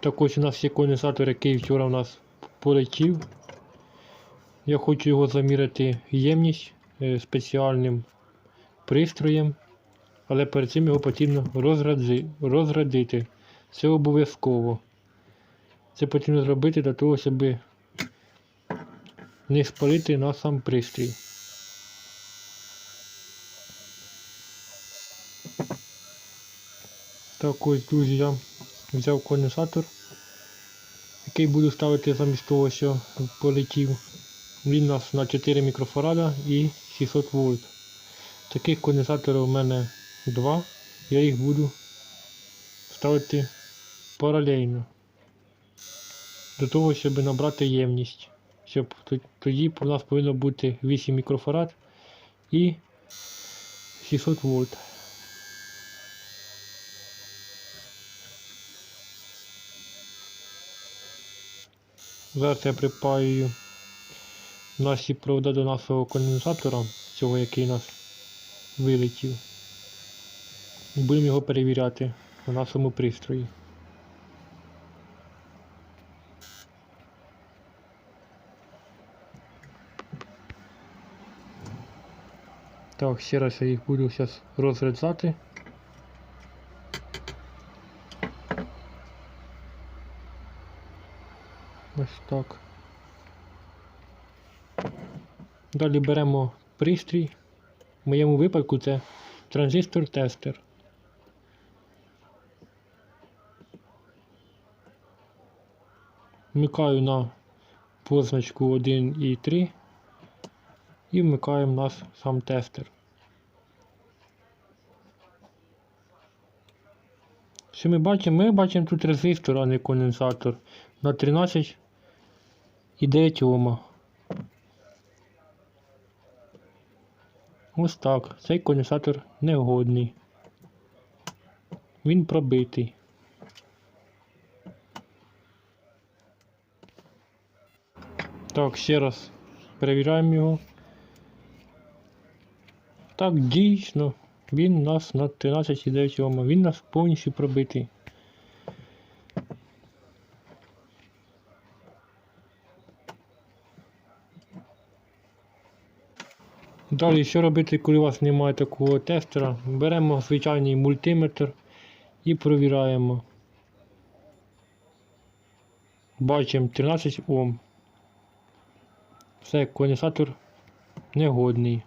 Так ось у нас є конденсатор, який вчора у нас полетів. Я хочу його заміряти ємність е, спеціальним пристроєм, але перед цим його потрібно розради- розрядити. Це обов'язково. Це потрібно зробити для того, щоб не спалити на сам пристрій. Так ось, друзі, взяв конденсатор, який буду ставити замість того, що полетів. Він у нас на 4 мікрофарада і 600 вольт. Таких конденсаторів у мене два. Я їх буду ставити паралельно. До того, щоб набрати ємність. Щоб тоді у нас повинно бути 8 мікрофарад і 600 вольт. Зараз я припаюю наші провода до нашого конденсатора, цього який нас вилетів. І будемо його перевіряти на нашому пристрої. Так, ще раз я їх буду зараз розрізати. Так. Далі беремо пристрій. В моєму випадку це транзистор-тестер. Вмикаю на позначку 1 і 3 і вмикаємо наш сам тестер. Що ми бачимо? Ми бачимо тут резистор, а не конденсатор на 13 і 9 Ома. Ось так. Цей конденсатор негодний. Він пробитий. Так, ще раз перевіряємо його. Так, дійсно, він у нас на 13,9 Ома. Він у нас повністю пробитий. Далі, що робити, коли у вас немає такого тестера? Беремо звичайний мультиметр і провіряємо. Бачимо 13 Ом. Все, конденсатор негодний.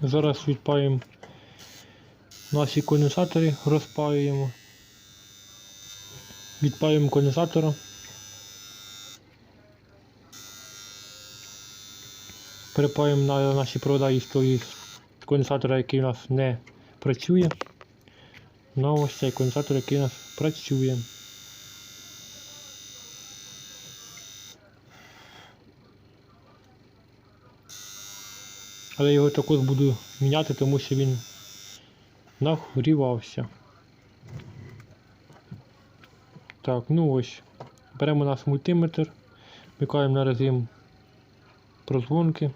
Зараз відпаємо наші конденсатори, розпаюємо. Відпаюємо конденсатора. Перепаємо на наші провода із того конденсатора, який у нас не працює. На ось цей конденсатор, який у нас працює. Але його також буду міняти, тому що він нагрівався. Так, ну ось. Беремо наш мультиметр, вмикаємо на режим прозвонки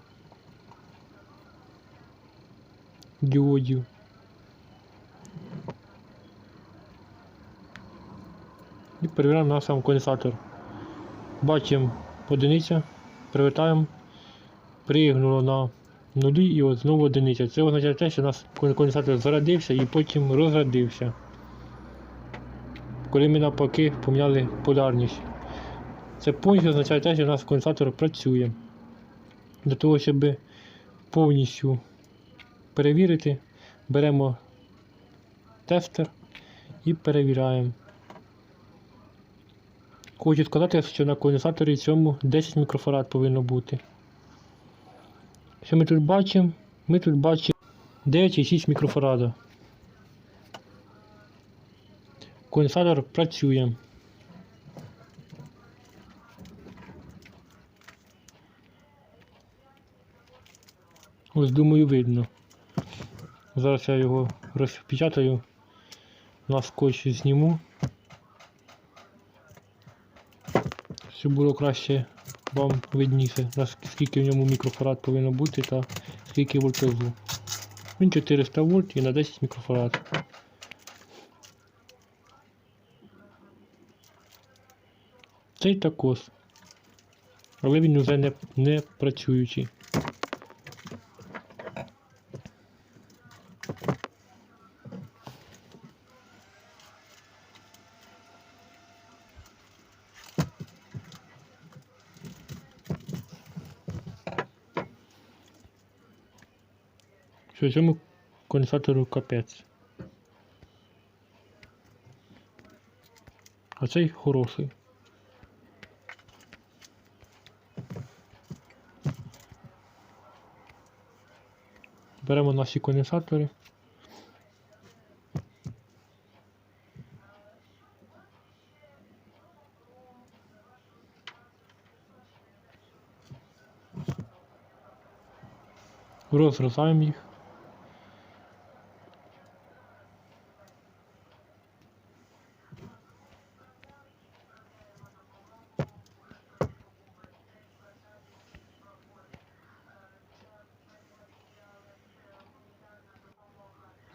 діодів. І перевіряємо на сам конденсатор. Бачимо одиниця, привертаємо, приїгнуло на нулі і от знову одиниця. Це означає те, що у нас конденсатор зарядився і потім розрядився. Коли ми навпаки поміняли полярність. Це повністю означає те, що у нас конденсатор працює. Для того, щоб повністю перевірити, беремо тестер і перевіряємо. Хочу сказати, що на конденсаторі цьому 10 мікрофарад повинно бути. Що ми тут бачимо? Ми тут бачимо 9,6 мікрофарада. Конденсатор працює. Ось думаю видно. Зараз я його розпечатаю, на скотч зніму. Щоб було краще вам видніше, наскільки в ньому мікрофарад повинно бути та скільки вольтажу. Він 400 вольт і на 10 мікрофарад. Цей також, але він вже не, не працюючий. Що конденсатору капець. А цей хороший. Беремо наші конденсатори. Розрізаємо їх.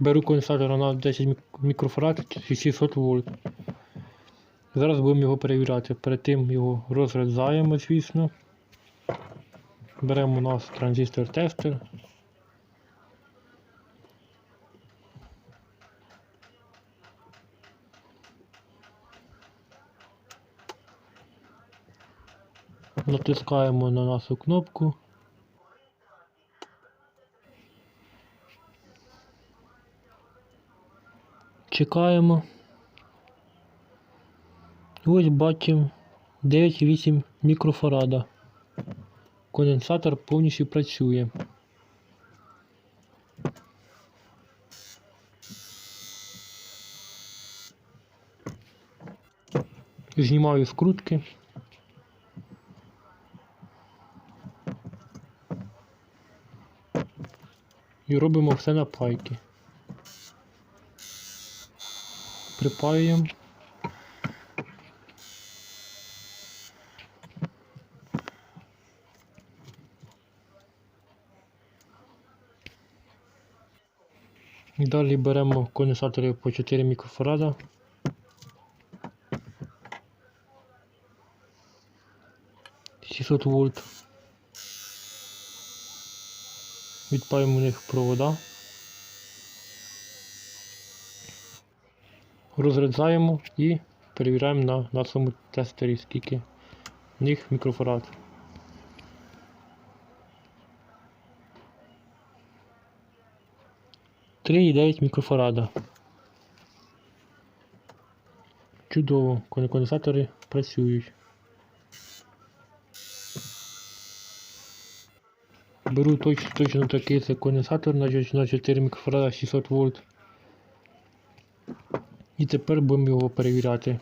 Беру конденсатор на 10 мік- мікрофарад 600 вольт. Зараз будемо його перевіряти. Перед тим його розрізаємо, звісно. Беремо у нас транзистор-тестер. Натискаємо на нашу кнопку. Чекаємо. Ось бачимо 9,8 мікрофарада. Конденсатор повністю працює. Знімаю скрутки. І робимо все на пайки. Припаюємо. Далі беремо конденсатори по 4 мікрофарада. Сісот вольт. Відпаємо у них провода. Розрізаємо і перевіряємо на нашому тестері, скільки в них мікрофарад. Три і дев'ять мікрофарада. Чудово, конденсатори працюють. Беру точно, точно такий це конденсатор на на 4 мікрофарада 600 вольт. І тепер будемо його перевіряти.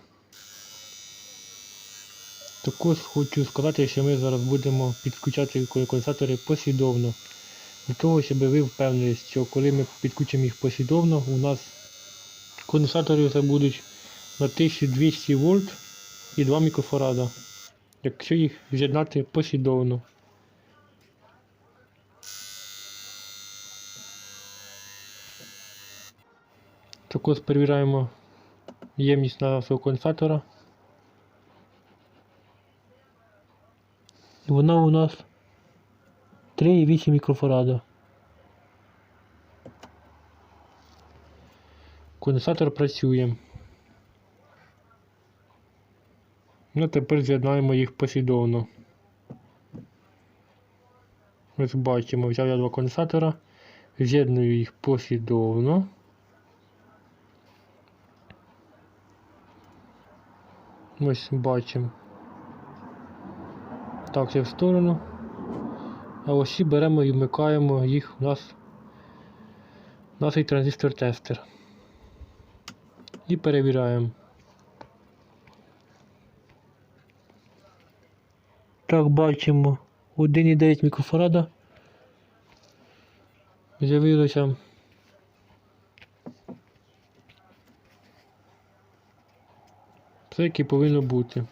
Також хочу сказати, що ми зараз будемо підключати конденсатори послідовно. Для того, щоб ви впевнились, що коли ми підключимо їх послідовно, у нас конденсатори вже будуть на 1200 вольт і 2 мікрофарада. Якщо їх з'єднати послідовно. Також перевіряємо ємність нашого конденсатора. І вона у нас 3,8 мікрофарада. Конденсатор працює. Ну, тепер з'єднаємо їх послідовно. Ось бачимо, взяв я два конденсатора, з'єдную їх послідовно. Ось бачимо. Так, це в сторону. А ось і беремо і вмикаємо їх у нас наш транзистор-тестер. І перевіряємо. Так, бачимо 1,9 мікрофарада. З'явилося все, як повинно бути.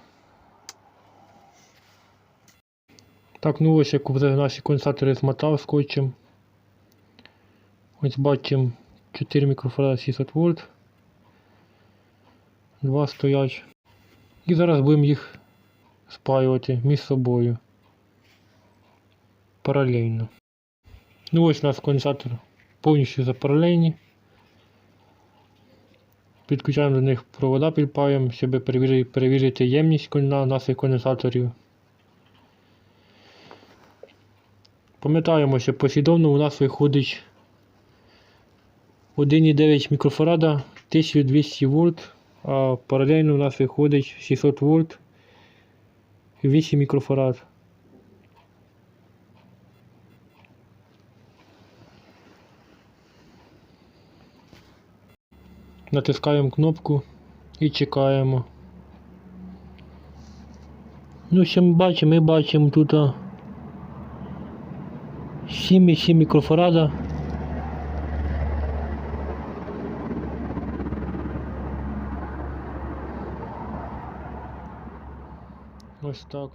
Так, ну ось як вже наші конденсатори змотав скотчем. Ось бачимо 4 мікрофарада 600 вольт. Два стоять. І зараз будемо їх спаювати між собою паралельно. Ну ось у нас конденсатор повністю запаралельні. Підключаємо до них провода, підпаємо, щоб перевірити, ємність кон- наших конденсаторів. Пам'ятаємо, що послідовно у нас виходить 1,9 мікрофарада 1200 вольт, а паралельно у нас виходить 600 вольт 8 мікрофарад. Натискаємо кнопку і чекаємо. Ну, що ми бачимо? Ми бачимо тут а, 7,7 мікрофарада. Ось так.